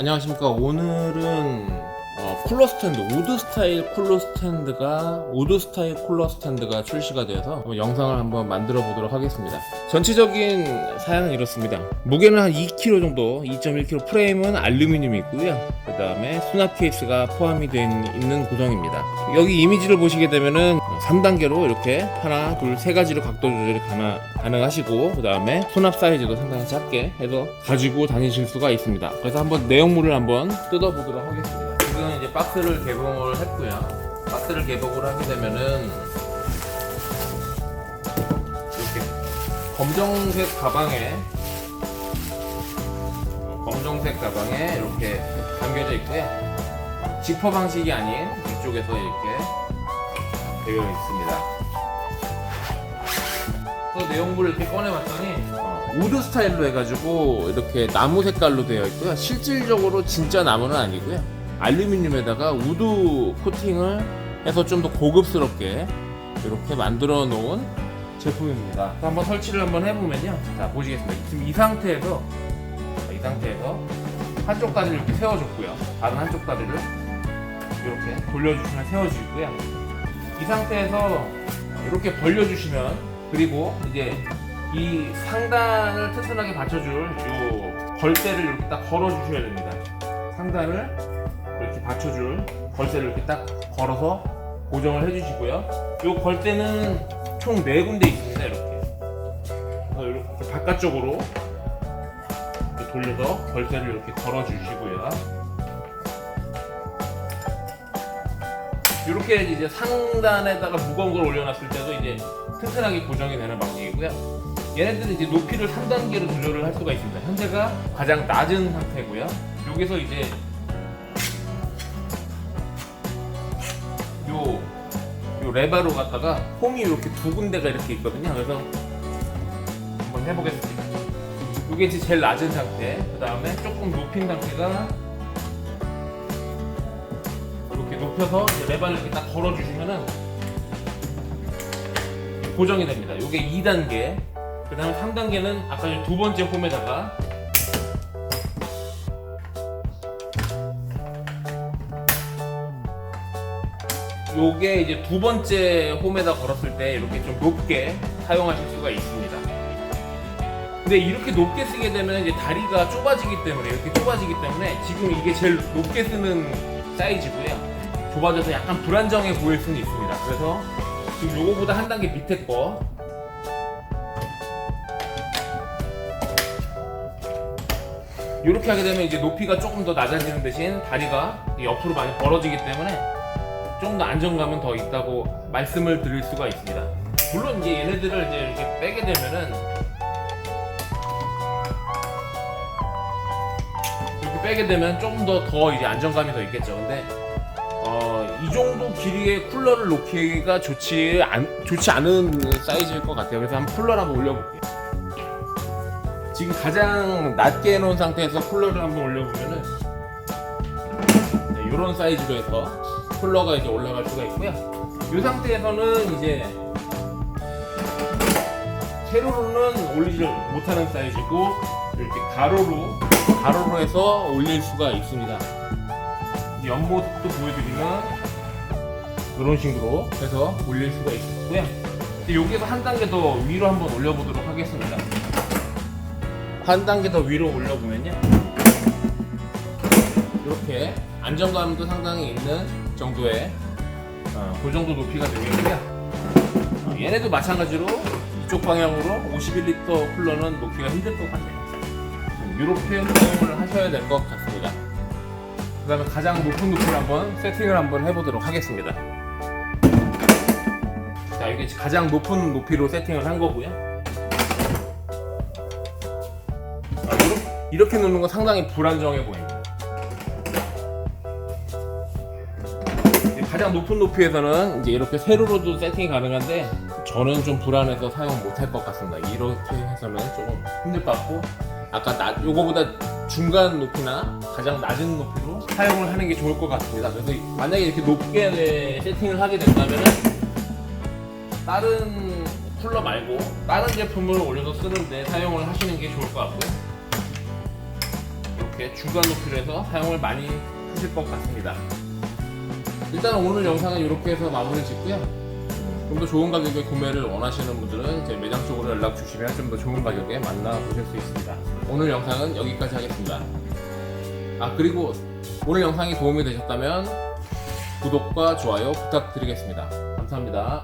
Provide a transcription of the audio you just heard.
안녕하십니까. 오늘은 어, 쿨러 스탠드 우드 스타일 쿨러 스탠드가 우드 스타일 쿨러 스탠드가 출시가 되어서 영상을 한번 만들어 보도록 하겠습니다. 전체적인 사양은 이렇습니다. 무게는 한 2kg 정도 2.1kg 프레임은 알루미늄이 있고요. 그 다음에 수납 케이스가 포함이 된 있는 구성입니다. 여기 이미지를 보시게 되면은 3단계로 이렇게 하나 둘 세 가지로 각도 조절이 가나, 가능하시고 그 다음에 수납 사이즈도 상당히 작게 해서 가지고 다니실 수가 있습니다. 그래서 한번 내용물을 한번 뜯어보도록 하겠습니다 박스를 개봉을 했고요 박스를 개봉을 하게 되면은 이렇게 검정색 가방에 검정색 가방에 이렇게 담겨져 있고요 지퍼 방식이 아닌 이쪽에서 이렇게 되어 있습니다 그래서 내용물을 이렇게 꺼내봤더니 어, 우드 스타일로 해가지고 이렇게 나무 색깔로 되어 있고요. 실질적으로 진짜 나무는 아니고요. 알루미늄에다가 우드 코팅을 해서 좀 더 고급스럽게 이렇게 만들어 놓은 제품입니다. 한번 설치를 한번 해보면요. 자 보시겠습니다. 지금 이 상태에서 자, 이 상태에서 한쪽 다리를 이렇게 세워줬고요. 다른 한쪽 다리를 이렇게 돌려주시면 세워지고요. 이 상태에서 이렇게 벌려주시면 그리고 이제 이 상단을 튼튼하게 받쳐줄 요 걸대를 이렇게 딱 걸어 주셔야 됩니다. 상단을 받쳐줄 걸대를 이렇게 딱 걸어서 고정을 해주시고요. 요 걸대는 총네 군데 있습니다. 이렇게. 이렇게 바깥쪽으로 이렇게 돌려서 걸대를 이렇게 걸어 주시고요. 이렇게 이제 상단에다가 무거운 걸 올려놨을 때도 이제 튼튼하게 고정이 되는 방식이고요. 얘네들은 이제 높이를 3단계로 조절을 할 수가 있습니다. 현재가 가장 낮은 상태고요. 여기서 이제 요 레바로 갖다가 홈이 이렇게 두 군데가 이렇게 있거든요. 그래서 한번 해보겠습니다. 이게 이제 제일 낮은 상태. 그 다음에 조금 높인 상태가 이렇게 높여서 레바를 이렇게 딱 걸어주시면은 고정이 됩니다. 이게 2단계. 그 다음에 3단계는 아까 전두 번째 홈에다가 요게 이제 두 번째 홈에다 걸었을 때 이렇게 좀 높게 사용하실 수가 있습니다. 근데 이렇게 높게 쓰게 되면 이제 다리가 좁아지기 때문에 이렇게 좁아지기 때문에 지금 이게 제일 높게 쓰는 사이즈고요. 좁아져서 약간 불안정해 보일 수는 있습니다. 그래서 지금 요거보다 한 단계 밑에 거 이렇게 하게 되면 이제 높이가 조금 더 낮아지는 대신 다리가 옆으로 많이 벌어지기 때문에 좀 더 안정감은 더 있다고 말씀을 드릴 수가 있습니다. 물론 이제 얘네들을 이제 이렇게 빼게 되면은 이렇게 빼게 되면 조금 더 더 이제 안정감이 더 있겠죠. 근데 어, 이 정도 길이의 쿨러를 놓기가 좋지 않, 좋지 않은 사이즈일 것 같아요. 그래서 한번 쿨러를 한번 올려볼게요. 지금 가장 낮게 해놓은 상태에서 쿨러를 한번 올려보면은 이런 사이즈로 해서 쿨러가 이제 올라갈 수가 있고요. 이 상태에서는 이제 세로로는 올리지 못하는 사이즈고 이렇게 가로로 가로로 해서 올릴 수가 있습니다. 연모습도 보여드리면 이런 식으로 해서 올릴 수가 있고요. 여기서 한 단계 더 위로 한번 올려보도록 하겠습니다. 한 단계 더 위로 올려보면요. 이렇게 안정감도 상당히 있는 정도의 어, 그 정도 높이가 되겠고요. 어, 얘네도 마찬가지로 이쪽 방향으로 51리터 쿨러는 놓기가 힘들 것 같네요. 이렇게 사용을 하셔야 될 것 같습니다. 그 다음에 가장 높은 높이를 한번 세팅을 한번 해보도록 하겠습니다. 자, 이게 가장 높은 높이로 세팅을 한 거고요. 아, 이렇게, 이렇게 놓는 건 상당히 불안정해 보입니다. 가장 높은 높이에서는 이제 이렇게 세로로도 세팅이 가능한데 저는 좀 불안해서 사용 못할 것 같습니다. 이렇게 해서는 조금 힘들 것 같고 아까 낮 요거보다 중간 높이나 가장 낮은 높이로 사용을 하는 게 좋을 것 같습니다. 그래서 만약에 이렇게 높게 네, 세팅을 하게 된다면은 다른 쿨러 말고 다른 제품을 올려서 쓰는데 사용을 하시는 게 좋을 것 같고요. 이렇게 중간 높이로 해서 사용을 많이 하실 것 같습니다. 일단 오늘 영상은 이렇게 해서 마무리 짓고요. 좀 더 좋은 가격에 구매를 원하시는 분들은 제 매장 쪽으로 연락 주시면 좀 더 좋은 가격에 만나 보실 수 있습니다. 오늘 영상은 여기까지 하겠습니다. 아 그리고 오늘 영상이 도움이 되셨다면 구독과 좋아요 부탁드리겠습니다. 감사합니다.